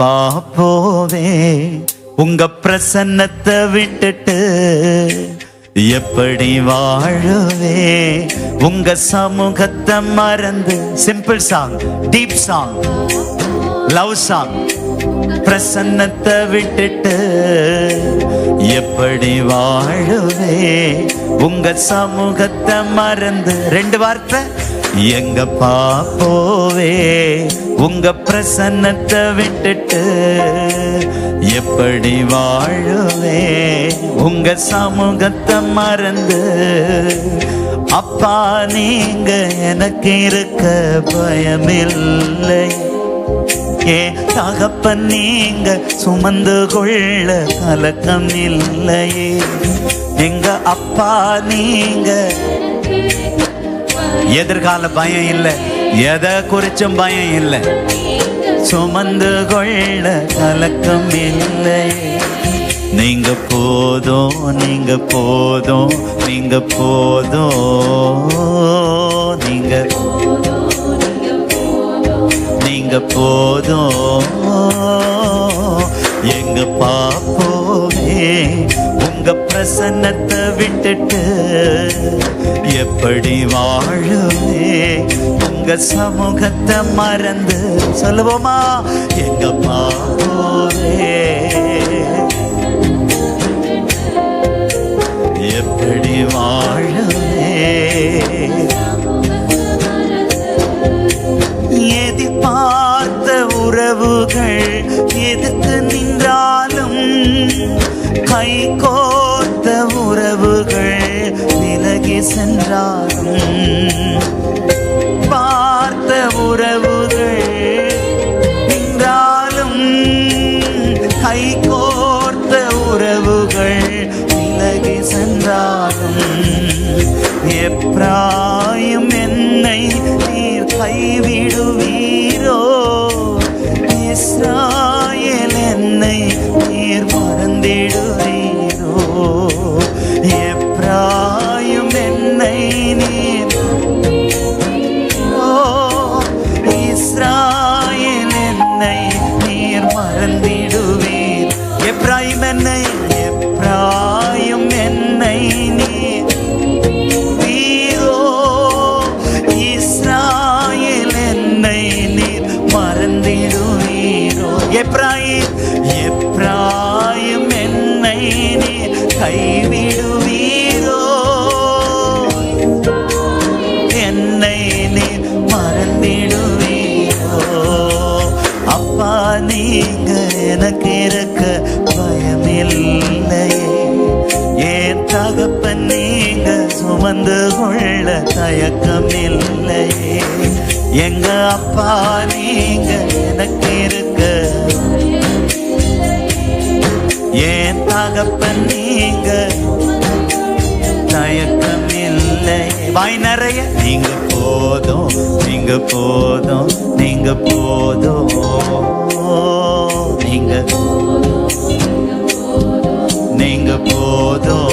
எங்கப்பா போவே உங்க பிரசன்னத்தை விட்டுட்டு எப்படி வாழுவே? உங்க சமூகத்தை மறந்து simple song deep song love song பிரசன்னத்தை விட்டுட்டு எப்படி வாழுவே? உங்க சமூகத்தை மறந்து ரெண்டு வார்த்தை எங்க போவே உங்க பிரசன்னத்தை விட்டுட்டு எப்படி வாழுவே? உங்க சமூகத்தை மறந்து அப்பா நீங்க எனக்கு இருக்க பயமில்லை. ஏ தகப்ப நீங்க சுமந்து கொள்ள கலக்கம் இல்லையே எங்க அப்பா நீங்க எதிர்கால பயம் இல்லை. எதை குறிச்சும் பயம் இல்லை. சுமந்து கொள்ள கலக்கம் இல்லை. நீங்க போதும் நீங்க போதும் நீங்க போதும் நீங்க நீங்க போதும். எங்க பாப்போமே உங்க பிரசன்னத்தை விட்டுட்டு எப்படி வாழுமே? உங்க சமூகத்தை மறந்து சொல்லுவோமா? எங்க பாப்போவே எப்படி வாழ எப்ராயிம் எப்ராயும் என்னை நீ கைவிடுவீரோ? என்னை நீ மறந்திடுவீரோ அப்பா நீங்க எனக்கு இருக்க பயமில்லையே. ஏன் தகப்பன் நீங்க சுமந்து கொள்ள தயக்கம் இல்லையே எங்க அப்பா நீங்க எனக்கு இருக்க ஏன் தகப்பன் நீங்க? தயக்கம் இல்லை வாய் நிறைய. நீங்க போதும் நீங்க போதும் நீங்க போதும். நீங்க நீங்க போதும்.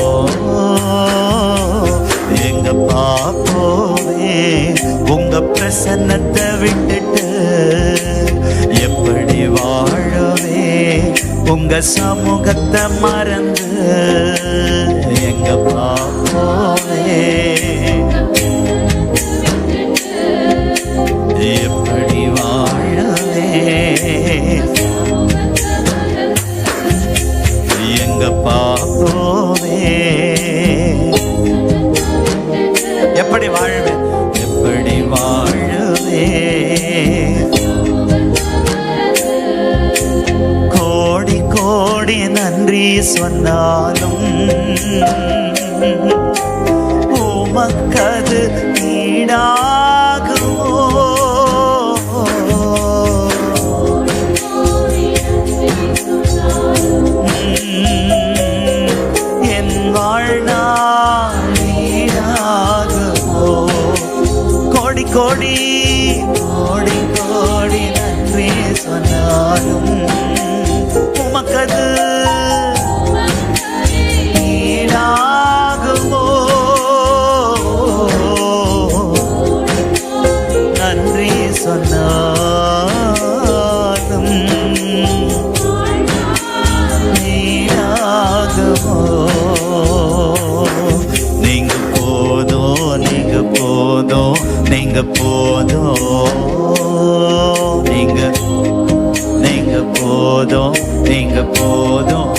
எங்க பாப்போவே உங்க பிரசன்னத்தை விட்டு உங்க சமூகத்தை மறந்து சொன்னாலும் உமக்கது ஈடாகுமோ? என் வாழ்நாள் ஈடாகுமோ? கோடி கோடி கோடி கோடி நன்றி சொன்னாலும் போதும் நீங்க போதும்.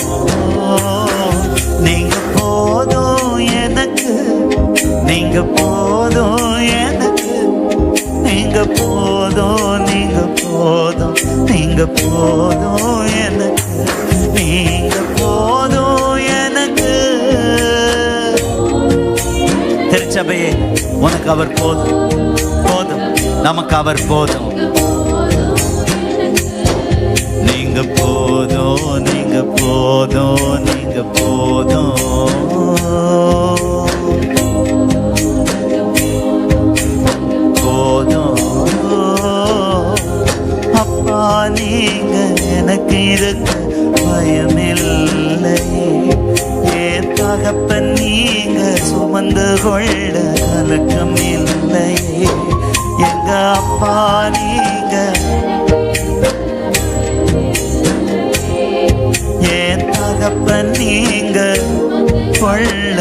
நீங்க போதும் எனக்கு நீங்க போதும் எனக்கு. நீங்க போதும் நீங்க போதும் நீங்க போதும் எனக்கு. நீங்க போதும் எனக்கு. திருச்சபையே உனக்கு அவர் போதும். போதும் நமக்கு அவர் போதும். பயமில்லை ஏன் தகப்பன் நீங்க சுமந்து கொள்ள கலக்கம் இல்லை எங்க அப்பா நீங்க ஏன் தகப்பன் நீங்க கொள்ள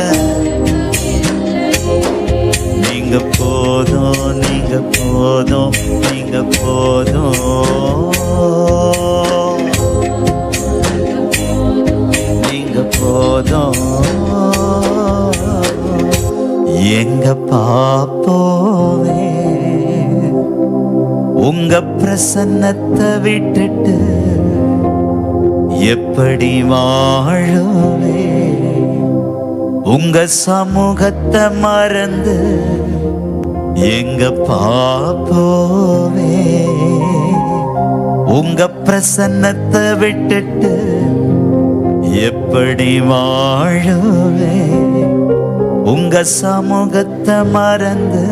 நீங்க போதும் நீங்க போதும் நீங்க போதும். போதும். எங்க பாப்போவே உங்க பிரசன்னத்தை விட்டுட்டு எப்படி வாழுவே உங்க சமூகத்தை மறந்து எங்க பாப்போவே உங்க பிரசன்னத்தை விட்டுட்டு எப்படி வாழுவே உங்க சமூகத்தை மறந்து